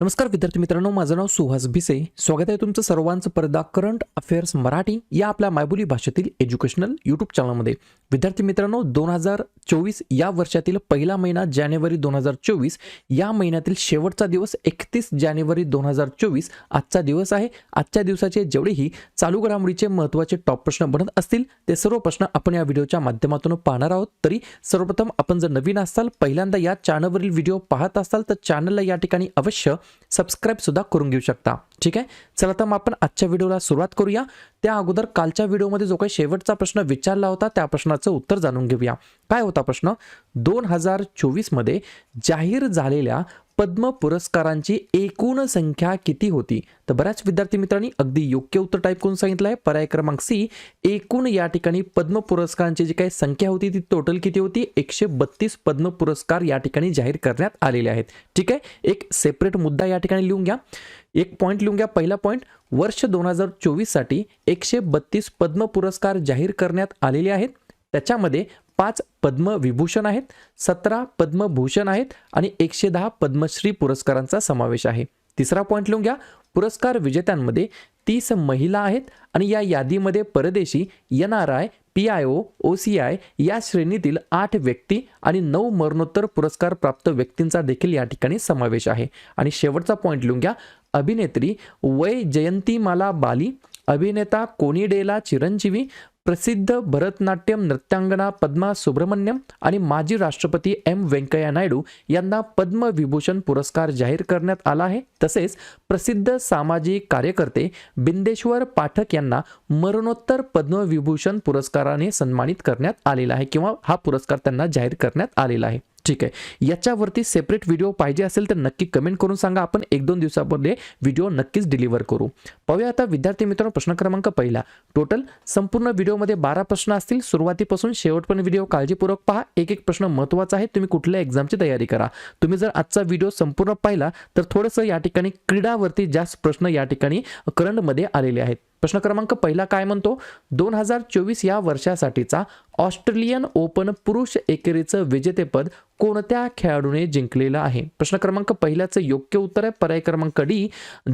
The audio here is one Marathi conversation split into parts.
नमस्कार विद्यार्थी मित्रांनो माझं नाव सुहास भिसे. स्वागत आहे तुमचं सर्वांचं परदा करंट अफेअर्स मराठी या आपल्या मायबोली भाषेतील एज्युकेशनल यूट्यूब चॅनलमध्ये. विद्यार्थी मित्रांनो दोन हजार चोवीस या वर्षातील पहिला महिना जानेवारी दोन हजार चोवीस या महिन्यातील शेवटचा दिवस एकतीस जानेवारी दोन हजार चोवीस आजचा दिवस आहे. आजच्या दिवसाचे जेवढेही चालू घडामोडीचे महत्त्वाचे टॉप प्रश्न बनत असतील ते सर्व प्रश्न आपण या व्हिडिओच्या माध्यमातून पाहणार आहोत. तरी सर्वप्रथम आपण जर नवीन असाल पहिल्यांदा या चॅनलवरील व्हिडिओ पाहत असाल तर चॅनलला या ठिकाणी अवश्य सबस्क्राईब सुद्धा करून घेऊ शकता. ठीक आहे? चला तर मग आपण आजच्या व्हिडिओला सुरुवात करूया. त्या अगोदर कालच्या व्हिडिओमध्ये जो काही शेवटचा प्रश्न विचारला होता त्या प्रश्नाचं उत्तर जाणून घेऊया. काय होता प्रश्न? दोन हजार चोवीसमध्ये जाहीर झालेल्या पद्म पुरस्कारांची एकूण संख्या किती होती? तर बऱ्याच विद्यार्थी मित्रांनी अगदी योग्य उत्तर टाईप करून सांगितलं आहे पर्याय क्रमांक सी एकूण या ठिकाणी पद्म पुरस्कारांची जी काही संख्या होती ती टोटल किती होती? एकशे बत्तीस पद्म पुरस्कार या ठिकाणी जाहीर करण्यात आलेले आहेत. ठीक आहे? एक सेपरेट मुद्दा या ठिकाणी लिहून घ्या. एक पॉईंट लिहून घ्या. पहिला पॉईंट वर्ष दोन हजार चोवीससाठी एकशे बत्तीस पद्म पुरस्कार जाहीर करण्यात आलेले आहेत. त्याच्यामध्ये पाच पद्मविभूषण आहेत सतरा पद्मभूषण आहेत आणि एकशे दहा पद्मश्री पुरस्कारांचा समावेश आहे. तिसरा पॉईंट लिहून घ्या. पुरस्कार विजेत्यांमध्ये तीस महिला आहेत आणि या यादीमध्ये परदेशी N R I P I O O C I या श्रेणीतील आठ व्यक्ती आणि नऊ मरणोत्तर पुरस्कार प्राप्त व्यक्तींचा देखील या ठिकाणी समावेश आहे. आणि शेवटचा पॉईंट लिहून घ्या. अभिनेत्री वय जयंतीमाला बाली अभिनेता कोनिडेला चिरंजीवी प्रसिद्ध भरतनाट्यम नृत्यांगना पद्मा सुब्रमण्यम आणि माजी राष्ट्रपती एम व्यंकय्या नायडू यांना पद्मविभूषण पुरस्कार जाहीर करण्यात आला आहे. तसेच प्रसिद्ध सामाजिक कार्यकर्ते बिंदेश्वर पाठक यांना मरणोत्तर पद्मविभूषण पुरस्काराने सन्मानित करण्यात आलेला आहे किंवा हा पुरस्कार त्यांना जाहीर करण्यात आलेला आहे. ठीक आहे. याच्यावरती सेपरेट व्हिडिओ पाहिजे असेल तर नक्की कमेंट करून सांगा. आपण एक दोन दिवसामध्ये व्हिडिओ नक्कीच डिलिव्हर करू. पाहूया आता विद्यार्थी मित्रांनो प्रश्न क्रमांक पहिला. टोटल संपूर्ण व्हिडिओमध्ये बारा प्रश्न असतील. सुरुवातीपासून शेवटपर्यंत व्हिडिओ काळजीपूर्वक पहा. एक एक प्रश्न महत्त्वाचा आहे. तुम्ही कुठल्या एक्झामची तयारी करा. तुम्ही जर आजचा व्हिडिओ संपूर्ण पाहिला तर थोडंसं या ठिकाणी क्रीडावरती जास्त प्रश्न या ठिकाणी करंटमध्ये आलेले आहेत. प्रश्न क्रमांक पहिला काय म्हणतो? दोन हजार चोवीस या वर्षासाठीचा ऑस्ट्रेलियन ओपन पुरुष एकेरीचं विजेतेपद कोणत्या खेळाडूने जिंकलेलं आहे? प्रश्न क्रमांक पहिल्याचं योग्य उत्तर आहे. पर्याय क्रमांक डी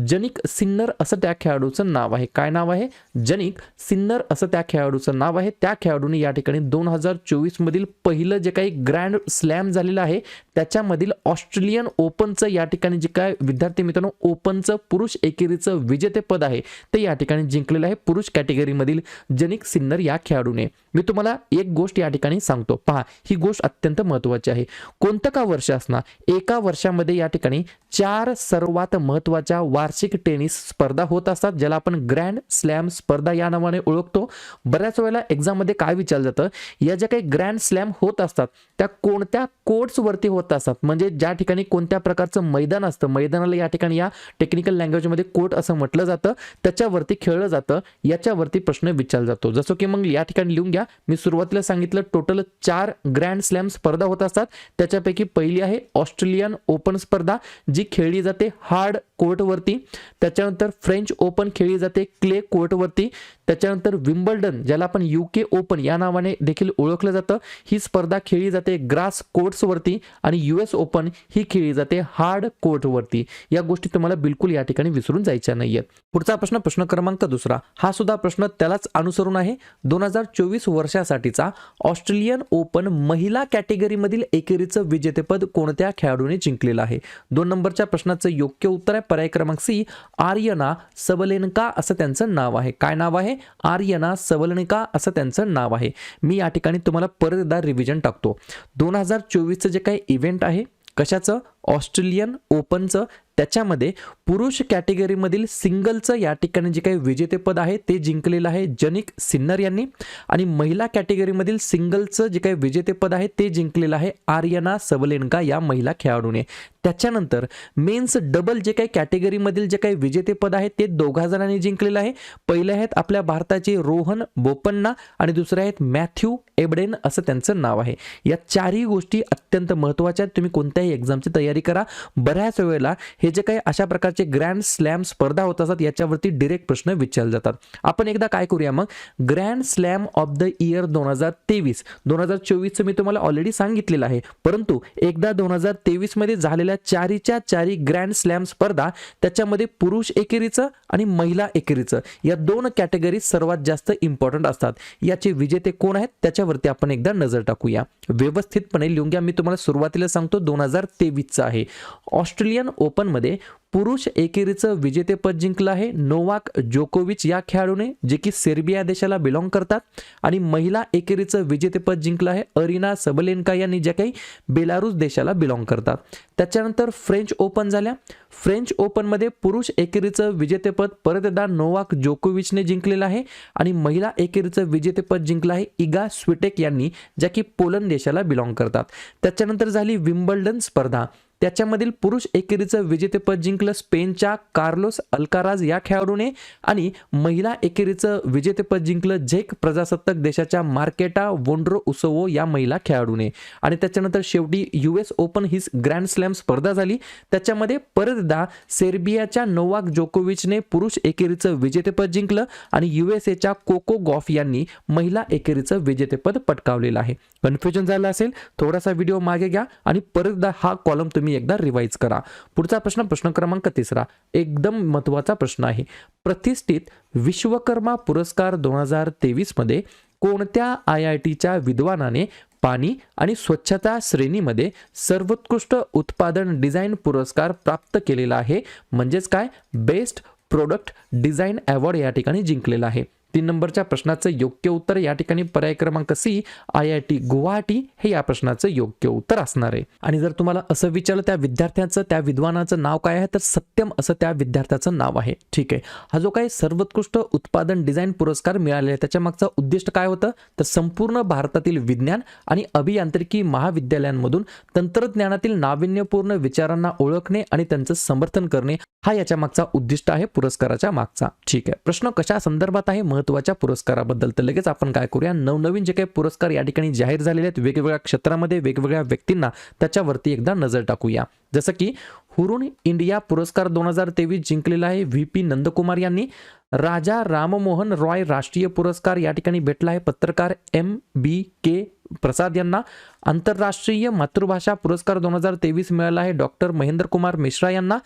जनिक सिन्नर असं त्या खेळाडूचं नाव आहे. काय नाव आहे? जनिक सिन्नर असं त्या खेळाडूचं नाव आहे. त्या खेळाडूने या ठिकाणी दोन हजार चोवीस मधील पहिलं जे काही ग्रँड स्लॅम झालेलं आहे त्याच्यामधील ऑस्ट्रेलियन ओपनचं या ठिकाणी जे काय विद्यार्थी मित्रांनो ओपनचं पुरुष एकेरीचं विजेतेपद आहे ते या ठिकाणी जिंकलेलं आहे पुरुष कॅटेगरीमधील जनिक सिन्नर या खेळाडूने. मी तुम्हाला एक गोष्ट या ठिकाणी सांगतो. पहा ही गोष्ट अत्यंत महत्त्वाची आहे. कोणतं का वर्ष असणार? एका वर्षामध्ये या ठिकाणी चार सर्वात महत्त्वाच्या वार्षिक टेनिस स्पर्धा होत असतात ज्याला आपण ग्रँड स्लॅम स्पर्धा या नावाने ओळखतो. बऱ्याच वेळेला एक्झाममध्ये काय विचारलं जातं? या ज्या काही ग्रँड स्लॅम होत असतात त्या कोणत्या कोर्ट्सवरती होत असतात? म्हणजे ज्या ठिकाणी कोणत्या प्रकारचं मैदान असतं? मैदानाला या ठिकाणी या टेक्निकल लँग्वेजमध्ये कोर्ट असं म्हटलं जातं. त्याच्यावरती खेळलं जातं. याच्यावरती प्रश्न विचारला जातो. जसं की मग या ठिकाणी लिहून घ्या मी सुरू सुरुवातीला सांगितलं टोटल चार ग्रँड स्लॅम स्पर्धा होत असतात. त्याच्यापैकी पहिली आहे ऑस्ट्रेलियन ओपन स्पर्धा जी खेळली जाते हार्ड कोर्टवरती. त्याच्यानंतर फ्रेंच ओपन खेळली जाते क्ले कोर्टवरती. त्याच्यानंतर विम्बल्डन ज्याला आपण यू के ओपन या नावाने देखील ओळखलं जातं ही स्पर्धा खेळली जाते ग्रास कोर्ट्सवरती आणि यू एस ओपन ही खेळली जाते हार्ड कोर्टवरती. या गोष्टी तुम्हाला बिलकुल या ठिकाणी विसरून जायच्या नाहीयेत. पुढचा प्रश्न प्रश्न क्रमांक दुसरा. हा सुद्धा प्रश्न त्यालाच अनुसरून आहे. दोन हजार चोवीस वर्षासाठीचा ऑस्ट्रेलियन ओपन महिला कॅटेगरीमधील एकेरीचं विजेतेपद कोणत्या खेळाडूने जिंकलेलं आहे? दोन नंबरच्या प्रश्नाचं योग्य उत्तर आहे. पर्याय क्रमांक सी आर्यना सबलेनका असं त्यांचं नाव आहे. काय नाव आहे? आर्यना सबलेनका असं त्यांचं नाव आहे. मी या ठिकाणी तुम्हाला परत एकदा रिव्हिजन टाकतो. दोन हजार चोवीसचं जे काही इव्हेंट आहे कशाचं? ऑस्ट्रेलियन ओपनचं त्याच्यामध्ये पुरुष कॅटेगरीमधील सिंगलचं या ठिकाणी जे काही विजेतेपद आहे ते जिंकलेलं आहे जनिक सिन्नर यांनी. आणि महिला कॅटेगरीमधील सिंगलचं जे काही विजेतेपद आहे ते जिंकलेलं आहे आर्यना सबलेनका या महिला खेळाडूने. त्याच्यानंतर मेन्स डबल जे काही कॅटेगरीमधील जे काही विजेतेपद आहे ते दोघा जणांनी जिंकलेलं आहे. पहिले आहेत आपल्या भारताचे रोहन बोपन्ना आणि दुसरे आहेत मॅथ्यू एबडेन असं त्यांचं नाव आहे. या चारही गोष्टी अत्यंत महत्त्वाच्या आहेत. तुम्ही कोणत्याही एक्झामची तयारी तयारी करा. बऱ्याच वेळेला हे जे काही अशा प्रकारचे ग्रँड स्लॅम स्पर्धा होत असतात याच्यावरती डिरेक्ट प्रश्न विचारले जातात. आपण एकदा काय करूया मग? Grand slam of the year दोन हजार तेवीस. दोन हजार चोवीसचं मी तुम्हाला ऑलरेडी सांगितलेलं आहे. परंतु एकदा दोन हजार तेवीसमध्ये झालेल्या चारीच्या चारी ग्रँड स्लॅम स्पर्धा त्याच्यामध्ये पुरुष एकेरीचं आणि महिला एकेरीचं या दोन कॅटेगरी सर्वात जास्त इम्पॉर्टंट असतात. याचे विजेते कोण आहेत? त्याच्यावरती आपण एकदा नजर टाकूया. व्यवस्थितपणे लिहून घ्या. मी तुम्हाला सुरुवातीला सांगतो दोन हजार तेवीसचा. आहे. ऑस्ट्रेलियन ओपनमध्ये पुरुष एकेरीचं विजेतेपद जिंकलं आहे. नोवाक जोकोविच या खेळाडूने जे की सेर्बिया देशाला बिलॉंग करतात. आणि महिला एकेरीचं विजेतेपद जिंकलं आहे. अरिना सबलेनका यांनी ज्या काही बेलारूस देशाला बिलॉंग करतात. त्याच्यानंतर फ्रेंच ओपन झाल्या. फ्रेंच ओपनमध्ये पुरुष एकेरीचं विजेतेपद परत एकदा नोवाक जोकोविचने जिंकलेलं आहे. आणि महिला एकेरीचं विजेतेपद जिंकलं आहे इगा स्विटेक यांनी ज्या की पोलंड देशाला बिलॉंग करतात. त्याच्यानंतर झाली विम्बल्डन स्पर्धा. त्याच्यामधील पुरुष एकेरीचं विजेतेपद जिंकलं स्पेनच्या कार्लोस अल्काराज या खेळाडूने आणि महिला एकेरीचं विजेतेपद जिंकलं झेक प्रजासत्ताक देशाच्या मार्केटा वोंड्रो उसोवो या महिला खेळाडूने. आणि त्याच्यानंतर शेवटी यू एस ओपन ही ग्रँड स्लॅम स्पर्धा झाली. त्याच्यामध्ये परत एकदा सेर्बियाच्या नोवाक जोकोविचने पुरुष एकेरीचं विजेतेपद जिंकलं आणि यू एस एच्या कोको गॉफ यांनी महिला एकेरीचं विजेतेपद पटकावलेलं आहे. कन्फ्युजन झालं असेल थोडासा व्हिडिओ मागे घ्या आणि परत एकदा हा कॉलम तुम्ही एकदा रिवाईज करा. पुढचा प्रश्न प्रश्न क्रमांक क्रमांक तिसरा एकदम महत्त्वाचा प्रश्न आहे. प्रतिष्ठित विश्वकर्मा पुरस्कार दोन हजार तेवीसमध्ये कोणत्या आय आय टीच्या विद्वानाने पाणी आणि स्वच्छता श्रेणीमध्ये सर्वोत्कृष्ट उत्पादन डिझाईन पुरस्कार प्राप्त केलेला आहे? म्हणजेच काय? बेस्ट प्रोडक्ट डिझाईन अवॉर्ड या ठिकाणी जिंकलेला आहे. तीन नंबरच्या प्रश्नाचं योग्य उत्तर या ठिकाणी पर्याय क्रमांक C I I T Guwahati हे या प्रश्नाचं योग्य उत्तर असणार आहे. आणि जर तुम्हाला असं विचारलं त्या विद्यार्थ्याचं त्या विद्वानाचं नाव काय आहे तर सत्यम असं त्या विद्यार्थ्याचं नाव आहे. ठीक आहे. हा जो काही सर्वोत्कृष्ट उत्पादन डिझाईन पुरस्कार मिळालेला आहे त्याच्या मागचं उद्दिष्ट काय होतं? तर संपूर्ण भारतातील विज्ञान आणि अभियांत्रिकी महाविद्यालयांमधून तंत्रज्ञानातील नाविन्यपूर्ण विचारांना ओळखणे आणि त्यांचं समर्थन करणे. हा याच्या मागचा उद्दिष्ट आहे पुरस्काराच्या मागचा. ठीक आहे. प्रश्न कशा संदर्भात आहे? महत्त्वाच्या पुरस्काराबद्दल. तर लगेच आपण काय करूया? नवनवीन जे काही पुरस्कार या ठिकाणी जाहीर झालेले आहेत वेगवेगळ्या क्षेत्रामध्ये वेगवेगळ्या व्यक्तींना त्याच्यावरती एकदा नजर टाकूया. जसं की हुरुण इंडिया पुरस्कार दोन हजार तेवीस जिंकलेला आहे व्ही पी नंदकुमार यांनी. राजा राममोहन रॉय राष्ट्रीय पुरस्कार या ठिकाणी भेटला आहे. पत्रकार एम बी के प्रसाद यांना. आंतरराष्ट्रीय मातृभाषा पुरस्कार दोन हजार तेवीस मिळाला आहे. डॉक्टर महेंद्र कुमार मिश्रा यांना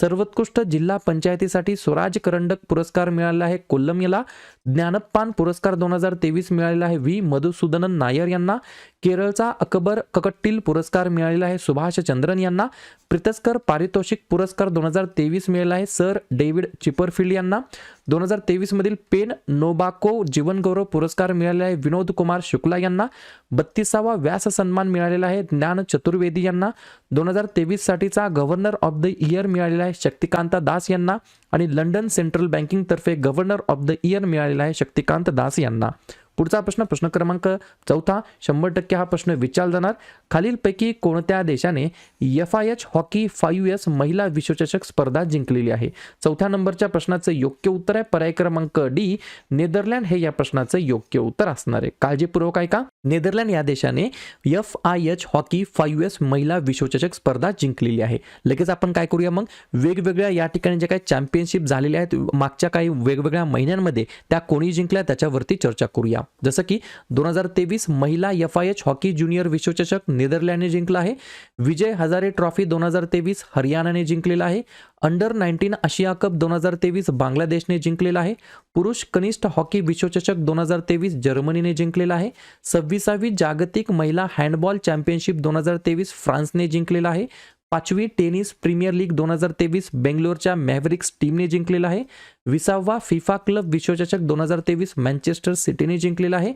सर्वोत्कृष्ट जिल्हा पंचायतीसाठी स्वराज करंडक पुरस्कार मिळाला आहे. कोल्लम याला ज्ञानपान पुरस्कार दोन हजार तेवीस मिळालेला आहे. व्ही. मधुसूदनन नायर यांना केरळचा अकबर ककट्टील पुरस्कार मिळालेला आहे. सुभाष चंद्रन यांना प्रितस्कर पारितोषिक पुरस्कार दोन हजार तेवीस मिळाला आहे. सर डेव्हिड चिपरफिल्ड यांना दोन हजार तेवीस मधील पेन नोबाको जीवनगौरव पुरस्कार मिळालेला आहे. विनोद कुमार शुक्ला यांना बत्तीसावा व्यास सन्मान मिळालेला आहे. ज्ञान चतुर्वेदी यांना दोन हजार तेवीस साठीचा गव्हर्नर ऑफ द इयर मिळालेला आहे. शक्तिकांत दास यांना आणि लंडन सेंट्रल बँकिंग तर्फे गव्हर्नर ऑफ द इयर मिळालेला आहे. शक्तिकांत दास यांना. पुढचा प्रश्न प्रश्न क्रमांक चौथा. शंभर टक्के हा प्रश्न विचारला जाणार. खालीलपैकी कोणत्या देशाने F I H hockey five S महिला विश्वचषक स्पर्धा जिंकलेली आहे? चौथ्या नंबरच्या प्रश्नाचं योग्य उत्तर आहे. पर्याय क्रमांक डी नेदरलँड हे या प्रश्नाचं योग्य उत्तर असणार आहे. काळजीपूर्वक आहे का नेदरलँड या देशाने F I H hockey five S महिला विश्वचषक स्पर्धा जिंकलेली आहे. लगेच आपण काय करूया मग? वेगवेगळ्या या ठिकाणी ज्या काही चॅम्पियनशिप झालेल्या आहेत मागच्या काही वेगवेगळ्या महिन्यांमध्ये त्या कोणी जिंकल्या त्याच्यावरती चर्चा करूया. जसं की दोन हजार तेवीस महिला F I H hockey junior विश्वचषक नेदरलँडने जिंकला आहे. विजय हजारे ट्रॉफी दोन हजार तेवीस हरियाणाने जिंकलेला आहे. अंडर नाईन्टीन आशिया कप दोन हजार तेवीस बांगलादेशने जिंकलेला आहे. पुरुष कनिष्ठ हॉकी विश्वचषक दोन हजार तेवीस जर्मनीने जिंकलेला आहे. सव्वीसावी जागतिक महिला हँडबॉल चॅम्पियनशिप दोन हजार तेवीस फ्रान्सने जिंकलेला आहे. पाचवी टेनिस प्रीमियर लीग दोन हजार तेवीस बेंगलोरच्या मॅव्हरिक्स टीमने जिंकलेला आहे. विसावा फिफा क्लब विश्वचषक दोन हजार तेवीस मँचेस्टर सिटीने जिंकलेला आहे.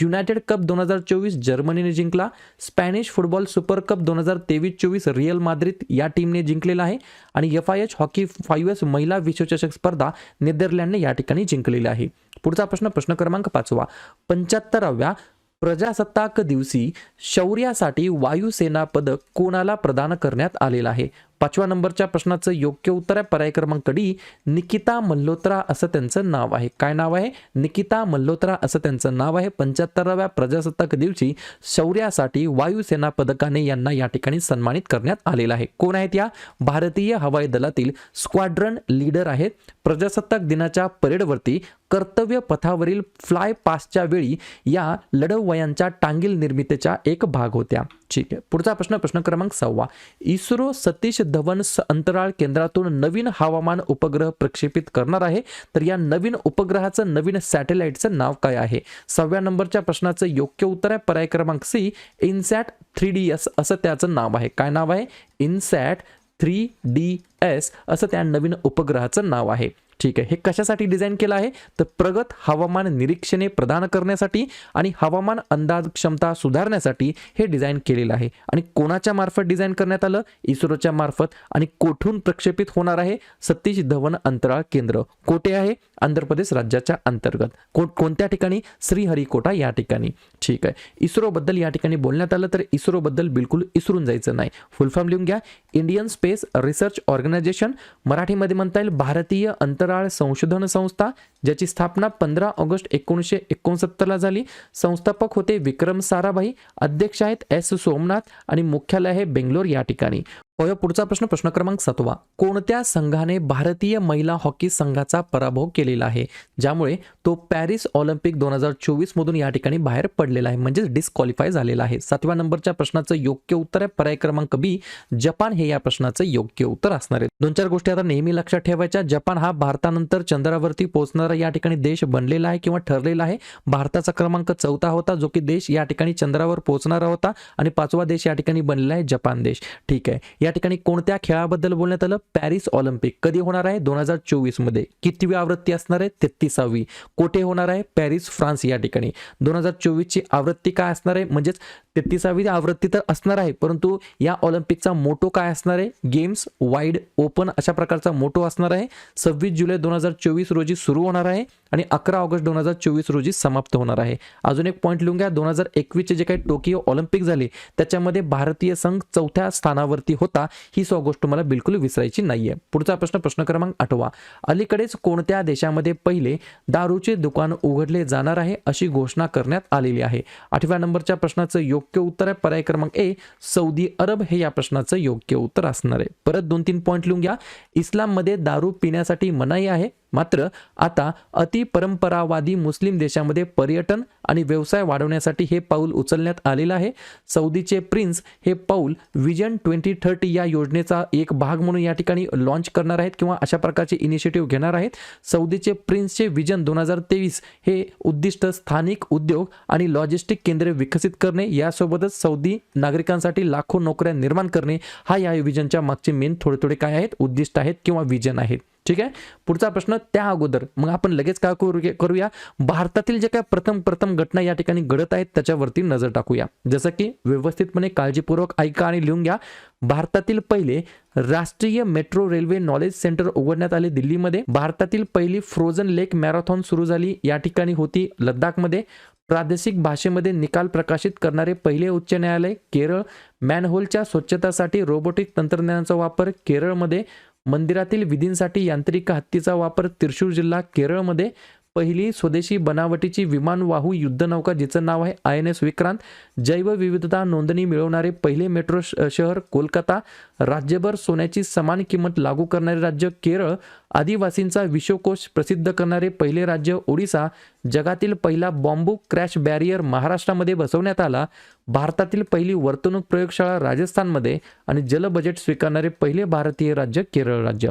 युनायटेड कप दोन हजार चोवीस जर्मनीने जिंकला. स्पॅनिश फुटबॉल सुपर कप दोन हजार तेवीस चोवीस रिअल माद्रिद या टीमने जिंकलेला आहे आणि F I H hockey five S महिला विश्वचषक स्पर्धा नेदरलँडने या ठिकाणी जिंकलेली आहे. पुढचा प्रश्न प्रश्न क्रमांक पाचवा. पंच्याहत्तराव्या प्रजासत्ताक दिवशी शौर्यासाठी वायुसेना पदक कोणाला प्रदान करण्यात आलेलं आहे? पाचव्या नंबरच्या प्रश्नाचं योग्य उत्तर आहे. पर्याय क्रमांक डी निकिता मल्होत्रा असं त्यांचं नाव आहे. काय नाव आहे? निकिता मल्होत्रा असं त्यांचं नाव आहे. पंच्याहत्तराव्या प्रजासत्ताक दिवशी शौर्यासाठी वायुसेना पदकाने यांना या ठिकाणी सन्मानित करण्यात आलेलं आहे. कोण आहेत या? भारतीय हवाई दलातील स्क्वाड्रन लीडर आहेत. प्रजासत्ताक दिनाच्या परेडवरती कर्तव्य पथावरील फ्लाय पासच्या वेळी या लढवयांच्या टांगील निर्मितीचा एक भाग होत्या. ठीक आहे. पुढचा प्रश्न प्रश्न क्रमांक सहावा इस्रो सतीश धवन अंतराळ केंद्रातून नवीन हवामान उपग्रह प्रक्षेपित करणार आहे. तर या नवीन उपग्रहाचं नवीन सॅटेलाइटचं नाव काय आहे? सहाव्या नंबरच्या प्रश्नाचं योग्य उत्तर आहे. पर्याय क्रमांक C INSAT three D S असं त्याचं नाव आहे. काय नाव आहे? इनसॅट थ्री डी एस असं त्या नवीन उपग्रहाचं नाव आहे. ठीक आहे. हे कशासाठी डिझाईन केलं आहे? तर प्रगत हवामान निरीक्षणे प्रदान करण्यासाठी आणि हवामान अंदाज क्षमता सुधारण्यासाठी हे डिझाईन केलेलं आहे. आणि कोणाच्या मार्फत डिझाईन करण्यात आलं? इस्रोच्या मार्फत. आणि कोठून प्रक्षेपित होणार आहे? सतीश धवन अंतराळ केंद्र. कोठे आहे? आंध्र प्रदेश राज्याच्या अंतर्गत. को कोणत्या ठिकाणी? श्रीहरिकोटा या ठिकाणी. ठीक आहे. इस्रोबद्दल या ठिकाणी बोलण्यात आलं तर इस्रोबद्दल बिलकुल इसरून जायचं नाही. फुल फॉर्म लिहून घ्या. इंडियन स्पेस रिसर्च ऑर्गनायझेशन मराठीमध्ये म्हणता येईल. भारतीय अंतर अंतराळ संशोधन संस्था ज्याची स्थापना पंधरा ऑगस्ट एकोणीसशे एकोणसत्तरला झाली. संस्थापक होते विक्रम साराभाई अध्यक्ष आहेत एस. सोमनाथ आणि मुख्यालय आहे बेंगलोर या ठिकाणी. होय पुढचा प्रश्न प्रश्न क्रमांक सातवा. कोणत्या संघाने भारतीय महिला हॉकी संघाचा पराभव केलेला आहे? ज्यामुळे तो पॅरिस ऑलिम्पिक दोन हजार चोवीस मधून या ठिकाणी बाहेर पडलेला आहे म्हणजेच डिस्क्वालिफाय झालेला आहे. सातव्या नंबरच्या प्रश्नाचं योग्य उत्तर आहे. पर्याय क्रमांक बी जपान हे या प्रश्नाचं योग्य उत्तर असणार आहे. दोन चार गोष्टी आता नेहमी लक्षात ठेवायच्या. जपान हा भारतानंतर चंद्रावरती पोहोचणारा या ठिकाणी देश बनलेला आहे किंवा ठरलेला आहे. भारताचा क्रमांक चौथा होता जो की देश या ठिकाणी चंद्रावर पोहोचणारा होता आणि पाचवा देश या ठिकाणी बनलेला आहे जपान देश. ठीक आहे. या ठिकाणी कोणत्या खेळाबद्दल बोलण्यात आलं? Paris Olympic. कधी होणार आहे? दोन हजार चोवीसमध्ये कितवी आवृत्ती असणार आहे? तेहतीसावी. कोठे होणार आहे? पॅरिस फ्रान्स या ठिकाणी. दोन हजार चोवीसची आवृत्ती काय असणार आहे? म्हणजेच तेहतीसावी आवृत्ती तर असणार आहे परंतु या ऑलिम्पिकचा मोटो काय असणार आहे? गेम्स वाईड ओपन अशा प्रकारचा मोटो असणार आहे. सव्वीस जुलै दोन हजार चोवीस रोजी सुरू होणार आहे आणि अकरा ऑगस्ट दोन हजार चोवीस रोजी समाप्त होणार आहे. अजून एक पॉईंट लिहून घ्या. दोन हजार एकवीसचे जे काही टोकियो ऑलिम्पिक झाले त्याच्यामध्ये भारतीय संघ चौथ्या स्थानावरती होता. ही सो गोष्ट मला बिलकुल विसरायची नाहीये. पुढचा प्रश्न प्रश्न क्रमांक आठवा. अलीकडेच कोणत्या देशामध्ये पहिले दारूचे दुकान उघडले जाणार आहे अशी घोषणा करण्यात आलेली आहे? आठव्या नंबरच्या प्रश्नाचं योग्य उत्तर आहे. पर्याय क्रमांक ए सौदी अरब. हे या प्रश्नाचं योग्य उत्तर असणार आहे. परत दोन तीन पॉईंट लिहून घ्या. इस्लाममध्ये दारू पिण्यासाठी मनाई आहे. मात्र आता अति परंपरावादी मुस्लिम देशामध्ये पर्यटन आणि व्यवसाय वाढवण्यासाठी हे पाऊल उचलण्यात आलेलं आहे. सौदीचे प्रिन्स हे पाऊल विजन ट्वेंटी थर्टी या योजनेचा एक भाग म्हणून या ठिकाणी लॉन्च करणार आहेत किंवा अशा प्रकारचे इनिशिएटिव्ह घेणार आहेत. सौदीचे प्रिन्सचे विजन दोन हजार तेवीस हे उद्दिष्ट स्थानिक उद्योग आणि लॉजिस्टिक केंद्रे विकसित करणे यासोबतच सौदी नागरिकांसाठी लाखो नोकऱ्या निर्माण करणे हा या विजनच्या मागचे मेन थोडे थोडे काय आहेत? उद्दिष्ट आहेत किंवा विजन आहेत. ठीक आहे? पुढचा प्रश्न त्या अगोदर. मग आपण लगेच काय करू करूया? भारतातील जे काय प्रथम प्रथम घटना या ठिकाणी घडत आहेत त्याच्यावरती नजर टाकूया. जसं की व्यवस्थितपणे काळजीपूर्वक ऐका आणि लिहून घ्या. भारतातील पहिले राष्ट्रीय मेट्रो रेल्वे नॉलेज सेंटर उघडण्यात आले दिल्लीमध्ये. भारतातील पहिली फ्रोझन लेक मॅरेथॉन सुरू झाली. या ठिकाणी होती लद्दाखमध्ये. प्रादेशिक भाषेमध्ये निकाल प्रकाशित करणारे पहिले उच्च न्यायालय केरळ. मॅनहोलच्या स्वच्छतासाठी रोबोटिक तंत्रज्ञानाचा वापर केरळमध्ये. मंदिरातील विधींसाठी यांत्रिक हत्तीचा वापर त्रिशूर जिल्हा केरळमध्ये पहिली स्वदेशी बनावटीची विमानवाहू युद्धनौका जिचं नाव आहे आय एन एस विक्रांत जैवविविधता नोंदणी मिळवणारे पहिले मेट्रो श- शहर कोलकाता राज्यभर सोन्याची समान किंमत लागू करणारे राज्य केरळ आदिवासींचा विश्वकोश प्रसिद्ध करणारे पहिले राज्य ओडिसा जगातील पहिला बॉम्बू क्रॅश बॅरियर महाराष्ट्रामध्ये बसवण्यात आला भारतातील पहिली वर्तणूक प्रयोगशाळा राजस्थानमध्ये आणि जल बजेट स्वीकारणारे पहिले भारतीय राज्य केरळ राज्य.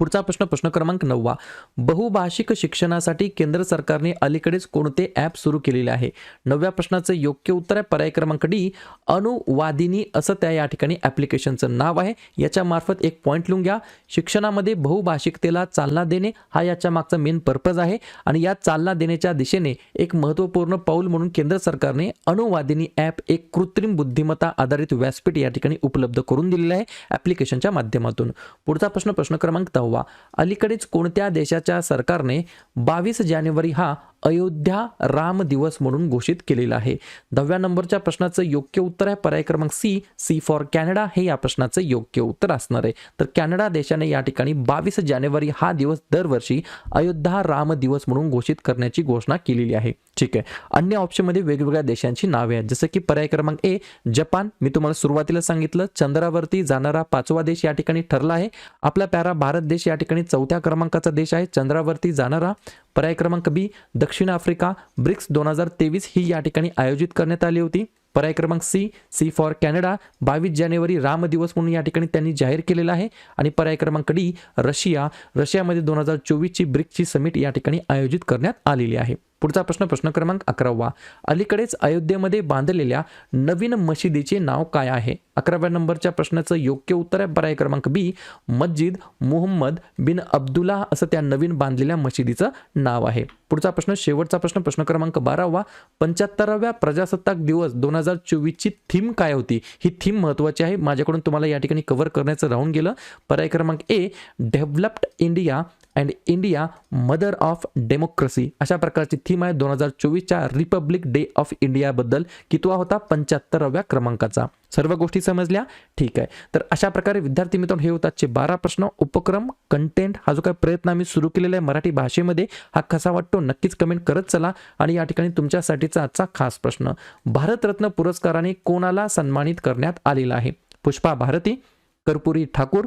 पुढचा प्रश्न प्रश्न क्रमांक नववा. बहुभाषिक शिक्षणासाठी केंद्र सरकारने अलीकडेच कोणते ॲप सुरू केलेले आहे? नवव्या प्रश्नाचं योग्य उत्तर आहे पर्याय क्रमांक डी अनुवादिनी असं त्या या ठिकाणी ॲप्लिकेशनचं नाव आहे. याच्या मार्फत एक पॉईंट लिहून घ्या. शिक्षणामध्ये बहुभाषिकतेला चालना देणे हा याच्या मागचा मेन पर्पज आहे आणि या चालना देण्याच्या दिशेने एक महत्त्वपूर्ण पाऊल म्हणून केंद्र सरकारने अनुवादिनी ॲप एक कृत्रिम बुद्धिमत्ता आधारित व्यासपीठ या ठिकाणी उपलब्ध करून दिलेलं आहे ॲप्लिकेशनच्या माध्यमातून. पुढचा प्रश्न प्रश्न क्रमांक दहावा अलीकडेच कोणत्या देशाच्या सरकारने बावीस जानेवारी हा अयोध्या राम दिवस म्हणून घोषित केलेला आहे. दहाव्या नंबरच्या प्रश्नाचं योग्य उत्तर आहे. पर्याय क्रमांक सी सी फॉर कॅनडा. हे या प्रश्नाचं योग्य उत्तर असणार आहे. तर कॅनडा देशाने या ठिकाणी बावीस जानेवारी हा दिवस दरवर्षी अयोध्या राम दिवस म्हणून घोषित करण्याची घोषणा केलेली आहे. ठीक आहे. अन्य ऑप्शनमध्ये वेगवेगळ्या देशांची नावे आहेत. जसं की पर्याय क्रमांक ए जपान. मी तुम्हाला सुरुवातीला सांगितलं चंद्रावरती जाणारा पाचवा देश या ठिकाणी ठरला आहे. आपला प्यारा भारत देश या ठिकाणी चौथ्या क्रमांकाचा देश आहे. चंद्रावरती जाणारा पर्याय क्रमांक बी दक्षिण आफ्रिका ब्रिक्स दोन हजार तेवीस ही या ठिकाणी आयोजित करण्यात आली होती. पर्याय क्रमांक सी सी फॉर कॅनडा बावीस जानेवारी राम दिवस म्हणून या ठिकाणी त्यांनी जाहीर केलेला आहे. आणि पर्याय क्रमांक डी रशिया रशियामध्ये दोन हजार चोवीसची ब्रिक्सची समिट या ठिकाणी आयोजित करण्यात आलेली आहे. पुढचा प्रश्न प्रश्न क्रमांक अकरावा. अलीकडेच अयोध्येमध्ये बांधलेल्या नवीन मशिदीचे नाव काय आहे? अकराव्या नंबरच्या प्रश्नाचं योग्य उत्तर आहे पर्याय क्रमांक बी मस्जिद मुहम्मद बिन अब्दुल्ला असं त्या नवीन बांधलेल्या मशिदीचं नाव आहे. पुढचा प्रश्न शेवटचा प्रश्न प्रश्न क्रमांक बारावा. पंच्याहत्तराव्या प्रजासत्ताक दिवस दोन हजार चोवीसची थीम काय होती? ही थीम महत्त्वाची आहे. माझ्याकडून तुम्हाला या ठिकाणी कव्हर करण्याचं राहून गेलं. पर्याय क्रमांक A developed India and India mother of democracy. अशा प्रकारची थीम आहे दोन हजार चोवीसच्या रिपब्लिक डे ऑफ इंडियाबद्दल. कितवा होता? पंच्याहत्तराव्या क्रमांकाचा. सर्व गोष्टी समजल्या? ठीक आहे. तर अशा प्रकारे विद्यार्थी मित्रांनो हे होतात बारा प्रश्न. उपक्रम कंटेंट हा जो काही प्रयत्न आम्ही सुरू केलेला आहे मराठी भाषेमध्ये हा कसा वाटतो? नक्कीच कमेंट करत चला. आणि या ठिकाणी तुमच्यासाठीचा आजचा खास प्रश्न. भारतरत्न पुरस्काराने कोणाला सन्मानित करण्यात आलेला आहे? पुष्पा भारती कर्पुरी ठाकूर